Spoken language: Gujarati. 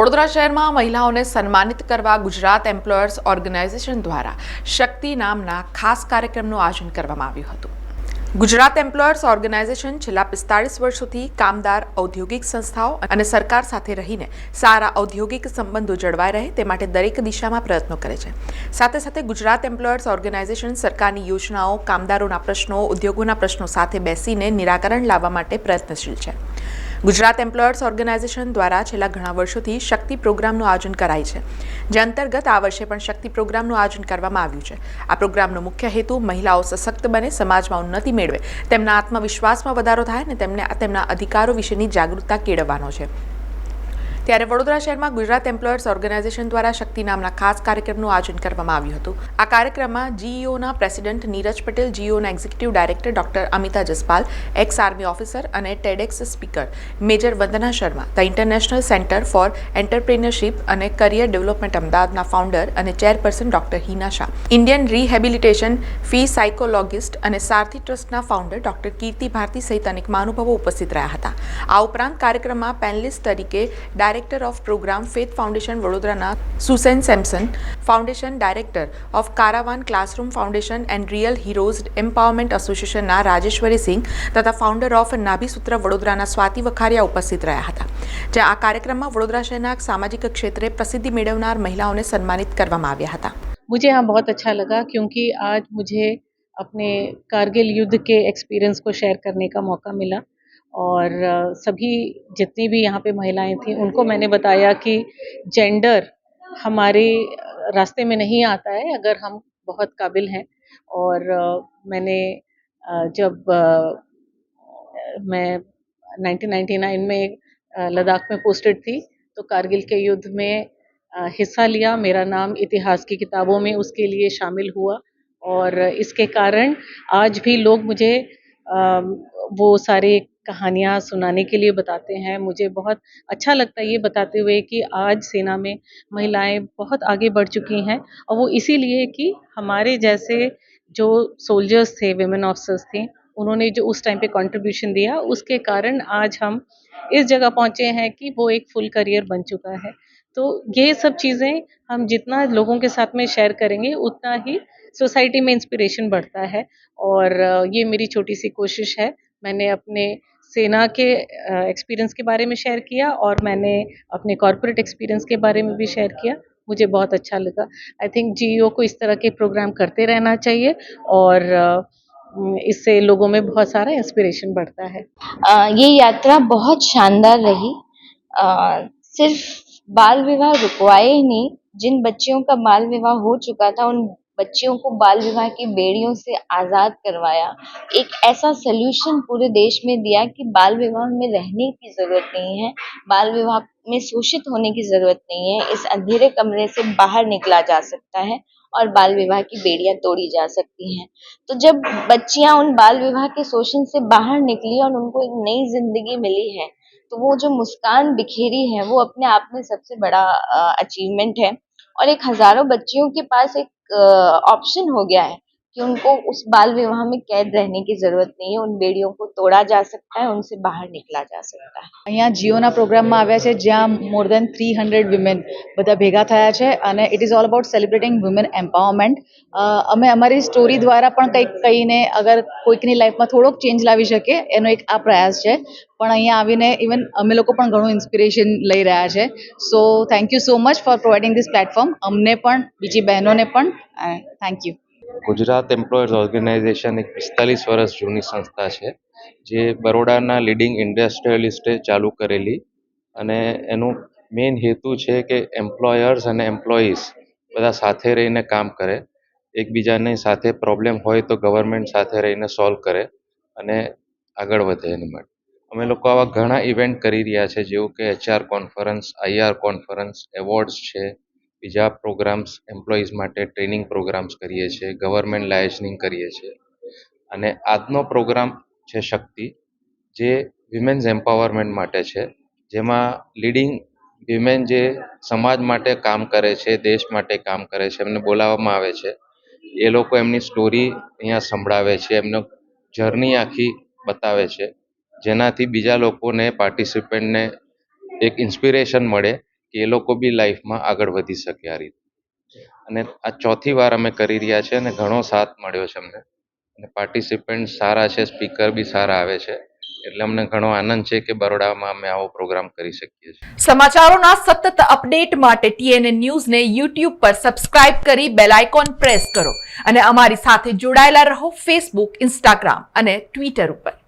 વડોદરા શહેરમાં મહિલાઓને સન્માનિત કરવા ગુજરાત એમ્પ્લોયર્સ ઓર્ગેનાઇઝેશન દ્વારા શક્તિ નામના ખાસ કાર્યક્રમનું આયોજન કરવામાં આવ્યું હતું. ગુજરાત એમ્પ્લોયર્સ ઓર્ગેનાઇઝેશન છેલ્લા પિસ્તાળીસ વર્ષોથી કામદાર ઔદ્યોગિક સંસ્થાઓ અને સરકાર સાથે રહીને સારા ઔદ્યોગિક સંબંધો જળવાઈ રહે તે માટે દરેક દિશામાં પ્રયત્નો કરે છે. સાથે સાથે ગુજરાત એમ્પ્લોયર્સ ઓર્ગેનાઇઝેશન સરકારની યોજનાઓ, કામદારોના પ્રશ્નો, ઉદ્યોગોના પ્રશ્નો સાથે બેસીને નિરાકરણ લાવવા માટે પ્રયત્નશીલ છે. ગુજરાત એમ્પ્લોયર્સ ઓર્ગેનાઇઝેશન દ્વારા છેલ્લા ઘણા વર્ષોથી શક્તિ પ્રોગ્રામનું આયોજન કરાય છે. જે અંતર્ગત આ વર્ષે પણ શક્તિ પ્રોગ્રામનું આયોજન કરવામાં આવ્યું છે. આ પ્રોગ્રામનો મુખ્ય હેતુ મહિલાઓ સશક્ત બને, સમાજમાં ઉન્નતિ મેળવે, તેમના આત્મવિશ્વાસમાં વધારો થાય અને તેમને તેમના અધિકારો વિશેની જાગૃતતા કેળવવાનો છે. ત્યારે વડોદરા શહેરમાં ગુજરાત એમ્પ્લોયર્સ ઓર્ગેનાઇઝેશન દ્વારા શક્તિ નામના ખાસ કાર્યક્રમનું આયોજન કરવામાં આવ્યું હતું. આ કાર્યક્રમમાં જીઈઓના president Neeraj Patel જીઈઓના executive director doctor Amita Jaspal ex army officer અને TEDx speaker major Vandana Sharma the international centre for entrepreneurship અને કરિયર ડેવલપમેન્ટ અમદાવાદના ફાઉન્ડર અને chairperson doctor Heena Shah Indian rehabilitation fee psychologist અને સારથી ટ્રસ્ટના ફાઉન્ડર ડોક્ટર કીર્તિ ભારતી સહિત અનેક મહાનુભાવો ઉપસ્થિત રહ્યા હતા. આ ઉપરાંત કાર્યક્રમમાં પેનલિસ્ટ તરીકે director of programme faith foundation વડોદરાના Susan Samson foundation director of caravan classroom foundation and real heroes empowerment એસોસિએશનના રાજેશ્વરી સિંહ તથા ફાઉન્ડર ઓફ નાભીસૂત્ર વડોદરાના સ્વાતિ વખારિયા ઉપસ્થિત રહ્યા હતા જ્યાં આ કાર્યક્રમમાં વડોદરા શહેરના સામાજિક ક્ષેત્રે પ્રસિદ્ધિ મેળવનાર મહિલાઓને સન્માનિત કરવામાં આવ્યા હતા मुझे यहाँ बहुत अच्छा लगा क्योंकि आज मुझे अपने कारगिल युद्ध के एक्सपीरियंस को शेयर करने का मौका मिला और सभी जितनी भी यहाँ पे महिलाएँ थी उनको मैंने बताया कि जेंडर हमारे रास्ते में नहीं आता है अगर हम बहुत काबिल हैं। और मैंने जब मैं 1999 में लद्दाख में पोस्टेड थी तो कारगिल के युद्ध में हिस्सा लिया। मेरा नाम इतिहास की किताबों में उसके लिए शामिल हुआ। और इसके कारण आज भी लोग मुझे वो सारे कहानियाँ सुनाने के लिए बताते हैं। मुझे बहुत अच्छा लगता है ये बताते हुए कि आज सेना में महिलाएँ बहुत आगे बढ़ चुकी हैं और वो इसीलिए कि हमारे जैसे जो सोल्जर्स थे वेमेन ऑफिसर्स थे, उन्होंने जो उस टाइम पे कंट्रीब्यूशन दिया, उसके कारण आज हम इस जगह पहुँचे हैं कि वो एक फुल करियर बन चुका है। तो ये सब चीज़ें हम जितना लोगों के साथ में शेयर करेंगे, उतना ही सोसाइटी में इंस्पिरेशन बढ़ता है। और ये मेरी छोटी सी कोशिश है मैंने अपने सेना के एक्सपीरियंस के बारे में शेयर किया और मैंने अपने कॉरपोरेट एक्सपीरियंस के बारे में भी शेयर किया। मुझे बहुत अच्छा लगा। आई थिंक जीईओ को इस तरह के प्रोग्राम करते रहना चाहिए और इससे लोगों में बहुत सारा इंस्पिरेशन बढ़ता है। अ, ये यात्रा बहुत शानदार रही। अ, सिर्फ़ बाल विवाह रुकवाए ही नहीं जिन बच्चियों का बाल विवाह हो चुका था उन बच्चियों को बाल विवाह की बेड़ियों से आज़ाद करवाया। एक ऐसा सल्यूशन पूरे देश में दिया कि बाल विवाह में रहने की ज़रूरत नहीं है, बाल विवाह में शोषित होने की ज़रूरत नहीं है, इस अंधेरे कमरे से बाहर निकला जा सकता है और बाल विवाह की बेड़ियाँ तोड़ी जा सकती हैं। तो जब बच्चियाँ उन बाल विवाह के शोषण से बाहर निकली और उनको एक नई ज़िंदगी मिली है तो वो जो मुस्कान बिखेरी है, वो अपने आप में सबसे बड़ा अचीवमेंट है। और एक हजारों बच्चियों के पास एक ऑप्शन हो गया है कि उनको उस बाल विवाह में कैद रहने की जरूरत नहीं है उन बेड़ियों को तोड़ा जा सकता है उनसे बाहर निकला जा सकता है અહીંયા જીઓના પ્રોગ્રામમાં આવ્યા છે જ્યાં more than three hundred women બધા ભેગા થયા છે અને it is all about celebrating women empowerment અમે અમારી સ્ટોરી દ્વારા પણ કંઈક કહીને અગર કોઈકની લાઈફમાં થોડોક ચેન્જ લાવી શકીએ એનો એક આ પ્રયાસ છે પણ અહીંયા આવીને ઇવન અમે લોકો પણ ઘણું ઇન્સ્પિરેશન લઈ રહ્યા છે so thank you so much for providing this platform અમને પણ બીજી બહેનોને પણ thank you Gujarat employers organisation એક પિસ્તાલીસ વર્ષ જૂની સંસ્થા છે, જે બરોડાના લીડિંગ ઇન્ડસ્ટ્રીયલિસ્ટે ચાલુ કરેલી અને એનું મેઇન હેતુ છે કે એમ્પ્લોયર્સ અને એમ્પ્લોઈઝ બધા સાથે રહીને કામ કરે, એકબીજાની સાથે પ્રોબ્લેમ હોય તો ગવર્મેન્ટ સાથે રહીને સોલ્વ કરે અને આગળ વધે એની માટે. અમે લોકો આવા ઘણા ઇવેન્ટ કરી રહ્યા છે, જેવું કે HR conference IR conference awards છે બીજા પ્રોગ્રામ્સ એમ્પ્લોઈઝ માટે ટ્રેનિંગ પ્રોગ્રામ્સ કરીએ છીએ ગવર્મેન્ટ લાયસનિંગ કરીએ છીએ. અને આજનો પ્રોગ્રામ છે શક્તિ, જે વિમેન્સ એમ્પાવરમેન્ટ માટે છે. જેમાં લીડિંગ વિમેન જે સમાજ માટે કામ કરે છે, દેશ માટે કામ કરે છે, એમને બોલાવવામાં આવે છે. એ લોકો એમની સ્ટોરી અહીંયા સંભળાવે છે, એમનો જર્ની આખી બતાવે છે. જેનાથી બીજા લોકોને પાર્ટિસિપન્ટને એક ઇન્સ્પિરેશન મળે કે એ લોકો બી લાઈફમાં આગળ વધી શકે આ રીતે. અને આ ચોથી વાર અમે કરી રહ્યા છે અને ઘણો સાથ મળ્યો છે અમને. અને પાર્ટિસિપન્ટ સારા છે સ્પીકર બી સારા આવે છે. એટલે અમને ઘણો આનંદ છે કે બરોડામાં અમે આવો પ્રોગ્રામ કરી શકીએ છીએ. સમાચારોના સતત અપડેટ માટે ટીએનએ ન્યૂઝને યુટ્યુબ પર સબસ્ક્રાઇબ કરી બેલ આઇકોન પ્રેસ કરો. અને અમારી સાથે જોડાયેલા રહો ફેસબુક ઇન્સ્ટાગ્રામ અને ટ્વિટર ઉપર.